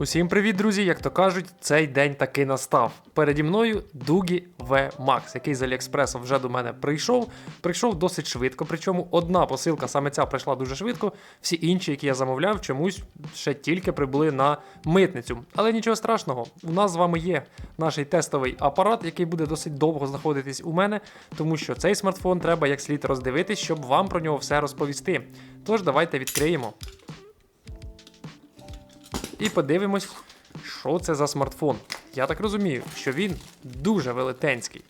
Усім привіт, друзі! Як то кажуть, цей день таки настав. Переді мною Дугі V Max, який з Аліекспресу вже до мене прийшов. Прийшов досить швидко. Причому одна посилка, саме ця прийшла дуже швидко. Всі інші, які я замовляв, чомусь ще тільки прибули на митницю. Але нічого страшного, у нас з вами є наш тестовий апарат, який буде досить довго знаходитись у мене, тому що цей смартфон треба як слід роздивитись, щоб вам про нього все розповісти. Тож давайте відкриємо і подивимось, що це за смартфон. Я так розумію, що він дуже велетенський.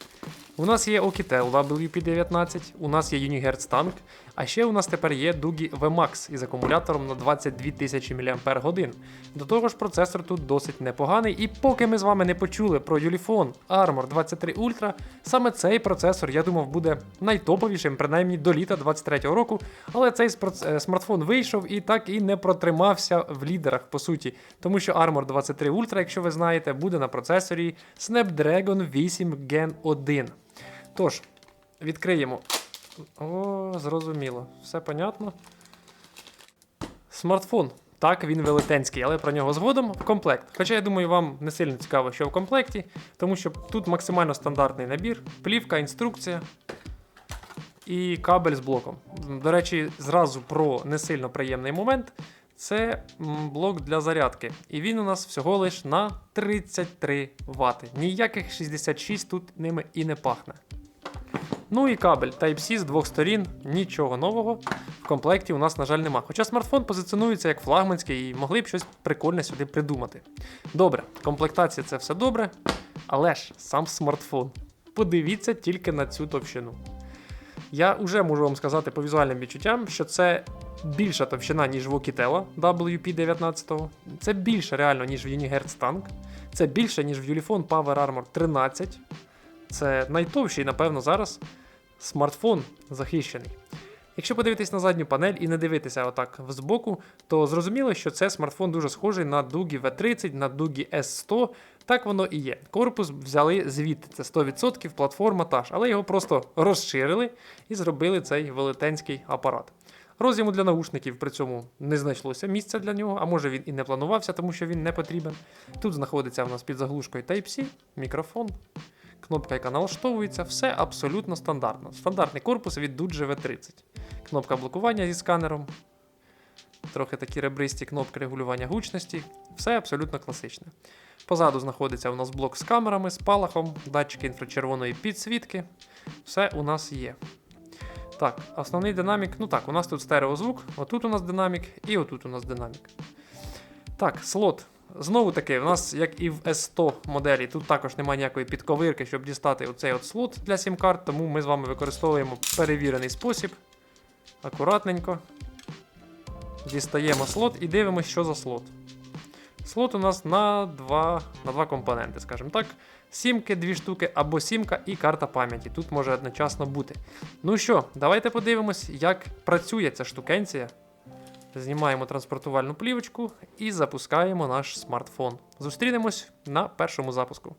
У нас є Oukitel WP19, у нас є Unihertz Tank, а ще у нас тепер є Dugi VMAX із акумулятором на 22 тисячі мАч. До того ж, процесор тут досить непоганий, і поки ми з вами не почули про Ulefone Armor 23 Ultra, саме цей процесор, я думав, буде найтоповішим, принаймні до літа 23-го року. Але цей е, смартфон вийшов і так і не протримався в лідерах, по суті. Тому що Armor 23 Ultra, якщо ви знаєте, буде на процесорі Snapdragon 8 Gen 1. Тож, відкриємо. О, зрозуміло. Все понятно. Смартфон. Так, він велетенський, але про нього згодом в комплект. Хоча я думаю, вам не сильно цікаво, що в комплекті, тому що тут максимально стандартний набір, плівка, інструкція і кабель з блоком. До речі, зразу про не сильно приємний момент. Це блок для зарядки. І він у нас всього лиш на 33 Вт. Ніяких 66 тут ними і не пахне. Ну і кабель Type-C з двох сторін, нічого нового. В комплекті у нас, на жаль, нема. Хоча смартфон позиціонується як флагманський і могли б щось прикольне сюди придумати. Добре, комплектація це все добре, але ж сам смартфон. Подивіться тільки на цю товщину. Я вже можу вам сказати по візуальним відчуттям, що це більша товщина, ніж в Oukitel WP19. Це більше реально, ніж в Unihertz Tank. Це більше, ніж в Ulefone Power Armor 13. Це найтовщий, напевно, зараз смартфон захищений. Якщо подивитись на задню панель і не дивитися отак збоку, то зрозуміло, що це смартфон дуже схожий на Dugi V30, на Dugi S100. Так воно і є. Корпус взяли звідти, це 100%, платформа та ж, але його просто розширили і зробили цей велетенський апарат. Роз'єму для наушників при цьому не знайшлося місця для нього, а може він і не планувався, тому що він не потрібен. Тут знаходиться у нас під заглушкою Type-C, мікрофон, кнопка, яка налаштовується, все абсолютно стандартно. Стандартний корпус від Duge V30. Кнопка блокування зі сканером, трохи такі ребристі кнопки регулювання гучності, все абсолютно класичне. Позаду знаходиться у нас блок з камерами, з палахом, датчики інфрачервоної підсвітки. Все у нас є. Так, основний динамік. Ну так, у нас тут стереозвук, отут у нас динамік і отут у нас динамік. Так, слот. Знову таки, у нас, як і в S100 моделі, тут також немає ніякої підковирки, щоб дістати оцей от слот для сім-карт, тому ми з вами використовуємо перевірений спосіб. Акуратненько. Дістаємо слот і дивимося, що за слот. Слот у нас на два, на два компоненти, скажімо так. Сімки, дві штуки, або сімка і карта пам'яті. Тут може одночасно бути. Ну що, давайте подивимось, як працює ця штукенція. Знімаємо транспортувальну плівочку і запускаємо наш смартфон. Зустрінемось на першому запуску.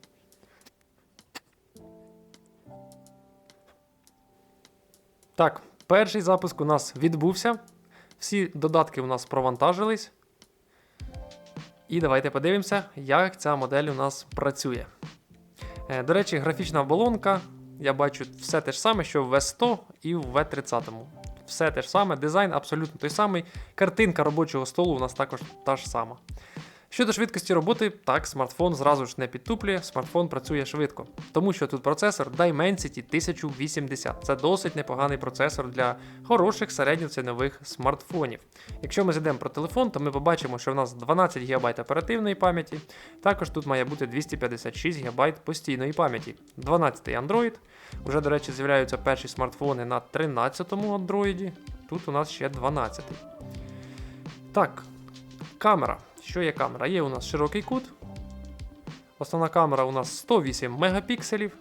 Так, перший запуск у нас відбувся. Всі додатки у нас провантажились. І давайте подивимося, як ця модель у нас працює. Е, До речі, графічна оболонка. Я бачу все те ж саме, що в V100 і в V30. Все те ж саме, дизайн абсолютно той самий. Картинка робочого столу у нас також та ж сама. Щодо швидкості роботи, так, смартфон зразу ж не підтуплює, смартфон працює швидко. Тому що тут процесор Dimensity 1080. Це досить непоганий процесор для хороших середньоцінових смартфонів. Якщо ми зайдемо про телефон, то ми побачимо, що в нас 12 ГБ оперативної пам'яті, також тут має бути 256 ГБ постійної пам'яті. 12 Android. Уже, до речі, з'являються перші смартфони на 13-му Android. Тут у нас ще 12. Так, камера. Що є камера? Є у нас широкий кут. Основна камера у нас 108 мегапікселів.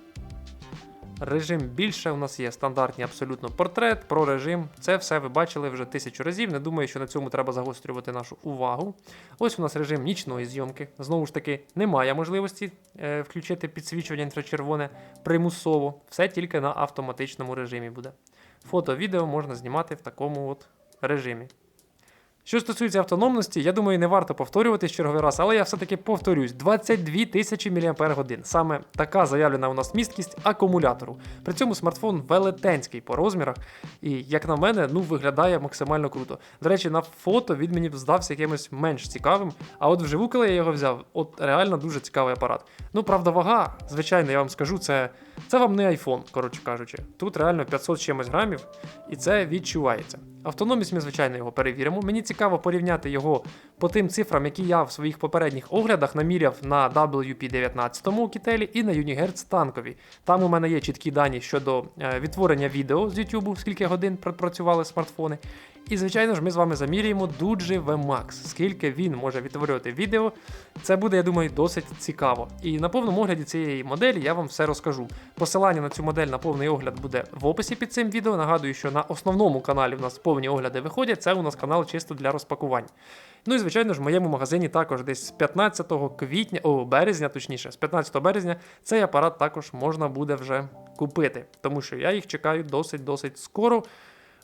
Режим більше у нас є стандартний абсолютно портрет, про режим. Це все ви бачили вже тисячу разів. Не думаю, що на цьому треба загострювати нашу увагу. Ось у нас режим нічної зйомки. Знову ж таки, немає можливості е, включити підсвічування інфрачервоне примусово. Все тільки на автоматичному режимі буде. Фото, відео можна знімати в такому от режимі. Що стосується автономності, я думаю, не варто повторюватись черговий раз, але я все-таки повторюсь: 22 тисячі мАч. Саме така заявлена у нас місткість акумулятору. При цьому смартфон велетенський по розмірах, і, як на мене, ну виглядає максимально круто. До речі, на фото він мені здався якимось менш цікавим. А от вживу, коли я його взяв, от реально дуже цікавий апарат. Ну, правда, вага, звичайно, я вам скажу, це, це вам не iPhone, коротше кажучи. Тут реально 500 з чимось грамів, і це відчувається. Автономність ми, звичайно, його перевіримо. Мені цікаво порівняти його по тим цифрам, які я в своїх попередніх оглядах наміряв на WP19 у Кітелі і на Unihertz танкові. Там у мене є чіткі дані щодо е, відтворення відео з YouTube, скільки годин пропрацювали смартфони. І, звичайно ж, ми з вами заміряємо Duji VMAX, скільки він може відтворювати відео. Це буде, я думаю, досить цікаво. І на повному огляді цієї моделі я вам все розкажу. Посилання на цю модель на повний огляд буде в описі під цим відео. Нагадую, що на основному каналі в нас повні огляди виходять. Це у нас канал чисто для розпакувань. Ну і звичайно ж, в моєму магазині також десь з 15 квітня, о, березня, точніше, з 15 березня цей апарат також можна буде вже купити, тому що я їх чекаю досить-досить скоро.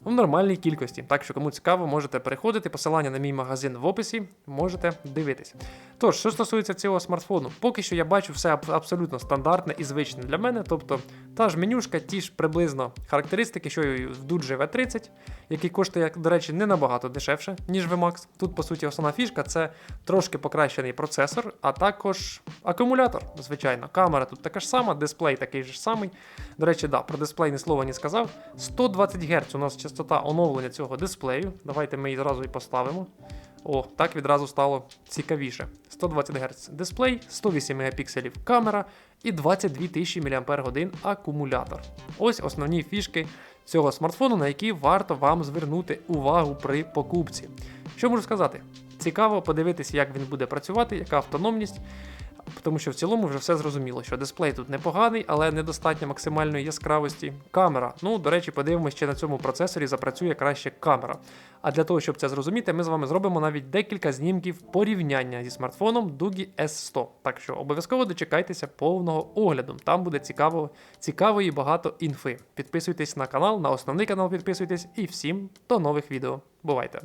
В нормальній кількості. Так що, кому цікаво, можете переходити. Посилання на мій магазин в описі, можете дивитись. Тож, що стосується цього смартфону, поки що я бачу все аб- абсолютно стандартне і звичне для мене. Тобто та ж менюшка, ті ж приблизно характеристики, що і в Duji V30, який коштує, до речі, не набагато дешевше, ніж VMAX. Тут, по суті, основна фішка це трошки покращений процесор, а також акумулятор, звичайно. Камера тут така ж сама, дисплей такий же самий. До речі, да, про дисплей ні слова не сказав. 120 Гц у нас частота оновлення цього дисплею. Давайте ми її зразу і поставимо. О, так відразу стало цікавіше. 120 Гц дисплей, 108 Мп камера і 22 тисячі мАч акумулятор. Ось основні фішки цього смартфону, на які варто вам звернути увагу при покупці. Що можу сказати? Цікаво подивитися, як він буде працювати, яка автономність. Тому що в цілому вже все зрозуміло, що дисплей тут непоганий, але недостатньо максимальної яскравості. Камера. Ну, до речі, подивимось, чи на цьому процесорі запрацює краще камера. А для того, щоб це зрозуміти, ми з вами зробимо навіть декілька знімків порівняння зі смартфоном Dugi S100. Так що обов'язково дочекайтеся повного огляду. Там буде цікаво, цікаво і багато інфи. Підписуйтесь на канал, на основний канал підписуйтесь і всім до нових відео. Бувайте!